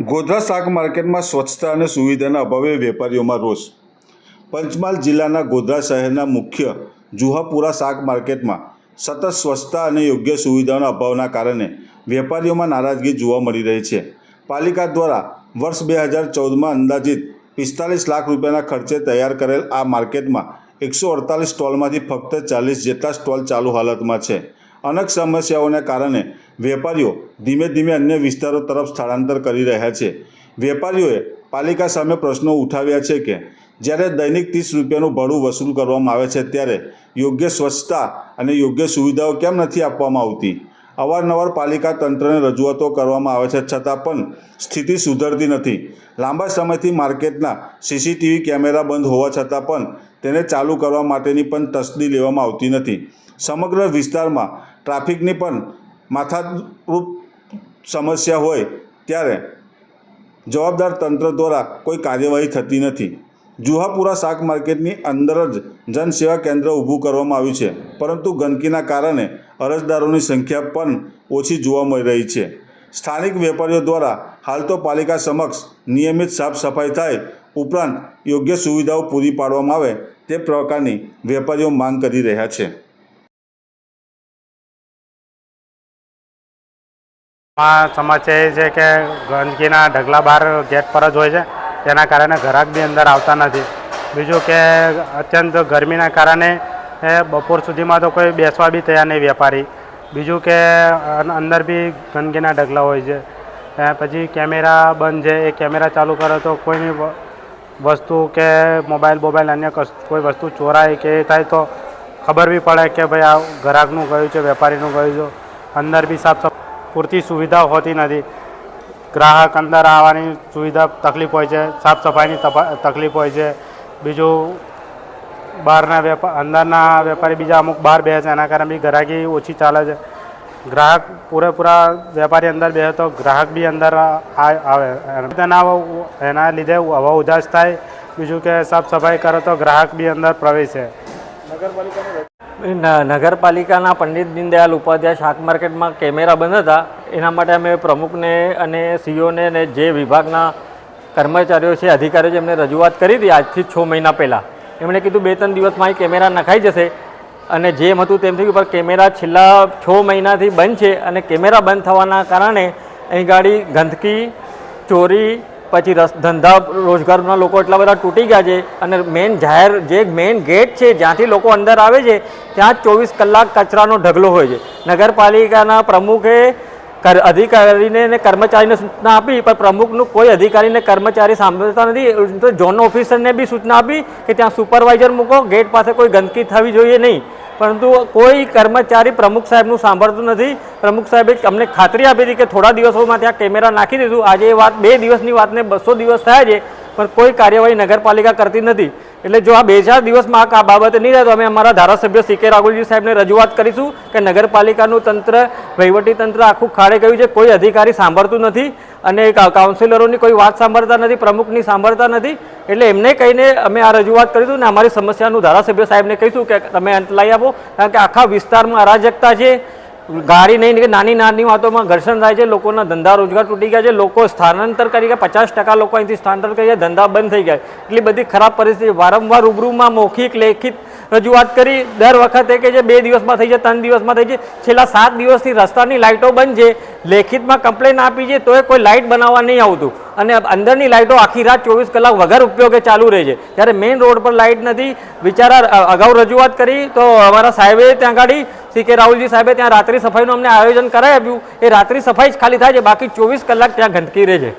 ગોધરા શાક માર્કેટમાં સ્વચ્છતા અને સુવિધાના અભાવે વેપારીઓમાં રોષ. પંચમહાલ જિલ્લાના ગોધરા શહેરના મુખ્ય જુહાપુરા શાક માર્કેટમાં સતત સ્વચ્છતા અને યોગ્ય સુવિધાઓના અભાવના કારણે વેપારીઓમાં નારાજગી જોવા મળી રહી છે. પાલિકા દ્વારા વર્ષ બે હજાર ચૌદમાં અંદાજિત પિસ્તાલીસ લાખ રૂપિયાના ખર્ચે તૈયાર કરેલ આ માર્કેટમાં એકસો અડતાલીસ સ્ટોલમાંથી ફક્ત ચાલીસ જેટલા સ્ટોલ ચાલુ હાલતમાં છે. અનેક સમસ્યાઓને કારણે વેપારીઓ ધીમે ધીમે અન્ય વિસ્તારો તરફ સ્થળાંતર કરી રહ્યા છે. વેપારીઓએ પાલિકા સામે પ્રશ્નો ઉઠાવ્યા છે કે, જ્યારે દૈનિક ત્રીસ રૂપિયાનું ભાડું વસૂલ કરવામાં આવે છે, ત્યારે યોગ્ય સ્વચ્છતા અને યોગ્ય સુવિધાઓ કેમ નથી આપવામાં આવતી? અવારનવાર પાલિકા તંત્રને રજૂઆતો કરવામાં આવે છે, છતાં પણ સ્થિતિ સુધરતી નથી. લાંબા સમયથી માર્કેટના સીસીટીવી કેમેરા બંધ હોવા છતાં પણ તેને ચાલુ કરવા માટેની પણ તસ્દી લેવામાં આવતી નથી. સમગ્ર વિસ્તારમાં ટ્રાફિકની પણ માથારૂપ સમસ્યા હોય ત્યારે જવાબદાર તંત્ર દ્વારા કોઈ કાર્યવાહી થતી નથી. જુહાપુરા શાક માર્કેટની અંદર જ જનસેવા કેન્દ્ર ઊભું કરવામાં આવ્યું છે, પરંતુ ગંદકીના કારણે અરજદારોની સંખ્યા પણ ઓછી જોવા મળી રહી છે. સ્થાનિક વેપારીઓ દ્વારા હાલ તો પાલિકા સમક્ષ નિયમિત સાફ સફાઈ થાય ઉપરાંત યોગ્ય સુવિધાઓ પૂરી પાડવામાં આવે તે પ્રકારની વેપારીઓ માંગ કરી રહ્યા છે. સમસ્યા એ છે કે ગંદકીના ઢગલા બહાર ગેટ પર જ હોય છે. તેના કારણે ઘરાક બી અંદર આવતા નથી. બીજું કે અત્યંત ગરમીના કારણે બપોર સુધીમાં તો કોઈ બેસવા બી તૈયાર નહીં વેપારી. બીજું કે અંદર બી ગંદકીના ઢગલા હોય છે. પછી કેમેરા બંધ છે, એ કેમેરા ચાલુ કરો તો કોઈની વસ્તુ કે મોબાઈલ બોબાઈલ અન્ય કોઈ વસ્તુ ચોરાય કે થાય તો ખબર બી પડે કે ભાઈ આ ઘરાકનું ગયું છે, વેપારીનું ગયું છે. અંદર બી સાફ સફાઈ પૂરતી સુવિધા હોતી નથી. ગ્રાહક અંદર આવવાની સુવિધા તકલીફ હોય છે, સાફ સફાઈની તકલીફ હોય છે. બીજું, બહારના વેપાર અંદરના વેપારી બીજા અમુક બહાર બેસે છે, એના કારણે બી ગ્રાહકી ઓછી ચાલે છે. ગ્રાહક પૂરેપૂરા વેપારી અંદર બેસે તો ગ્રાહક બી અંદર આવે. તેના એના લીધે હવા ઉદાસ થાય. બીજું કે સાફ સફાઈ કરે તો ગ્રાહક બી અંદર પ્રવેશે. ન- નગરપાલિકાના પંડિત દીનદયાલ ઉપાધ્યાય શાક માર્કેટમાં કેમેરા બંધ હતા. એના માટે અમે પ્રમુખને અને સીઓને ને જે વિભાગના કર્મચારીઓ છે, અધિકારીઓ છે, એમને રજૂઆત કરી હતી આજથી છ મહિના પહેલાં. એમણે કીધું, બે ત્રણ દિવસમાં અહીં કેમેરા નખાઈ જશે. અને જેમ હતું તેમ થયું પણ કેમેરા છેલ્લા છ મહિનાથી બંધ છે. અને કેમેરા બંધ થવાના કારણે અહીં ગાડી ગંદકી, ચોરી પછી રસ ધંધા રોજગારના લોકો એટલા બધા તૂટી ગયા છે અને મેઇન જાહેર જે મેઇન ગેટ છે, જ્યાંથી લોકો અંદર આવે છે, ત્યાં જ ચોવીસ કલાક કચરાનો ઢગલો હોય છે. નગરપાલિકાના પ્રમુખે કર અધિકારીને ને કર્મચારીને સૂચના આપી, પણ પ્રમુખનું કોઈ અધિકારીને કર્મચારી સાંભળતા નથી. તો ઝોન ઓફિસરને બી સૂચના આપી કે ત્યાં સુપરવાઇઝર મૂકો ગેટ પાસે કોઈ ગંદકી થવી જોઈએ નહીં. પરંતુ કોઈ કર્મચારી પ્રમુખ સાહેબનું સાંભળતું નથી. પ્રમુખ સાહેબે અમને ખાતરી આપી હતી કે થોડા દિવસોમાં ત્યાં કેમેરા નાખી દીધું. આજે એ વાત બે દિવસની વાતને બસો દિવસ થયા છે, પણ કોઈ કાર્યવાહી નગરપાલિકા કરતી નથી. એટલે જો આ બે ચાર દિવસમાં આ બાબતે નહીં થાય તો અમે અમારા ધારાસભ્ય સી કે રાહુલજી સાહેબને રજૂઆત કરીશું કે નગરપાલિકાનું તંત્ર, વહીવટી તંત્ર આખું ખાડે ગયું છે. કોઈ અધિકારી સાંભળતું નથી. અને કાઉન્સિલરોની કોઈ વાત સાંભળતા નથી, પ્રમુખની સાંભળતા નથી, એટલે એમને કહીને અમે આ રજૂઆત કરીશું ને અમારી સમસ્યાનું ધારાસભ્ય સાહેબને કહીશું કે તમે અંત લાવી આપો કારણ કે આખા વિસ્તારમાં અરાજકતા છે ગાડી નહીં કે નાની નાની વાતોમાં ઘર્ષણ થાય છે, લોકોના ધંધા રોજગાર તૂટી ગયા છે, લોકો સ્થાનાંતર કરી ગયા, પચાસ ટકા લોકો અહીંથી સ્થાનાંતર કરી ગયા, ધંધા બંધ થઈ ગયા, એટલી બધી ખરાબ પરિસ્થિતિ, વારંવાર રૂબરૂમાં મૌખિક, લેખિત રજૂઆત કરી, દર વખતે કે જે બે દિવસમાં થઈ જાય ત્રણ દિવસમાં થઈ જાય છેલ્લા સાત દિવસથી રસ્તાની લાઇટો બંધ છે, લેખિતમાં કમ્પ્લેન આપી છે, તોય કોઈ લાઇટ બનાવવા નહીં આવતું. અને અંદરની લાઇટો આખી રાત ચોવીસ કલાક વગર ઉપયોગે ચાલુ રહે છે. ત્યારે મેઇન રોડ પર લાઇટ નથી બિચારા અગાઉ રજૂઆત કરી, તો અમારા સાહેબે ત્યાં ગાડી, સી કે રાહુલજી સાહેબે ત્યાં રાત્રિ સફાઈનું અમને આયોજન કરાવી આપ્યું. એ રાત્રિ સફાઈ જ ખાલી થાય છે, બાકી ચોવીસ કલાક ત્યાં ગંદકી રહે છે.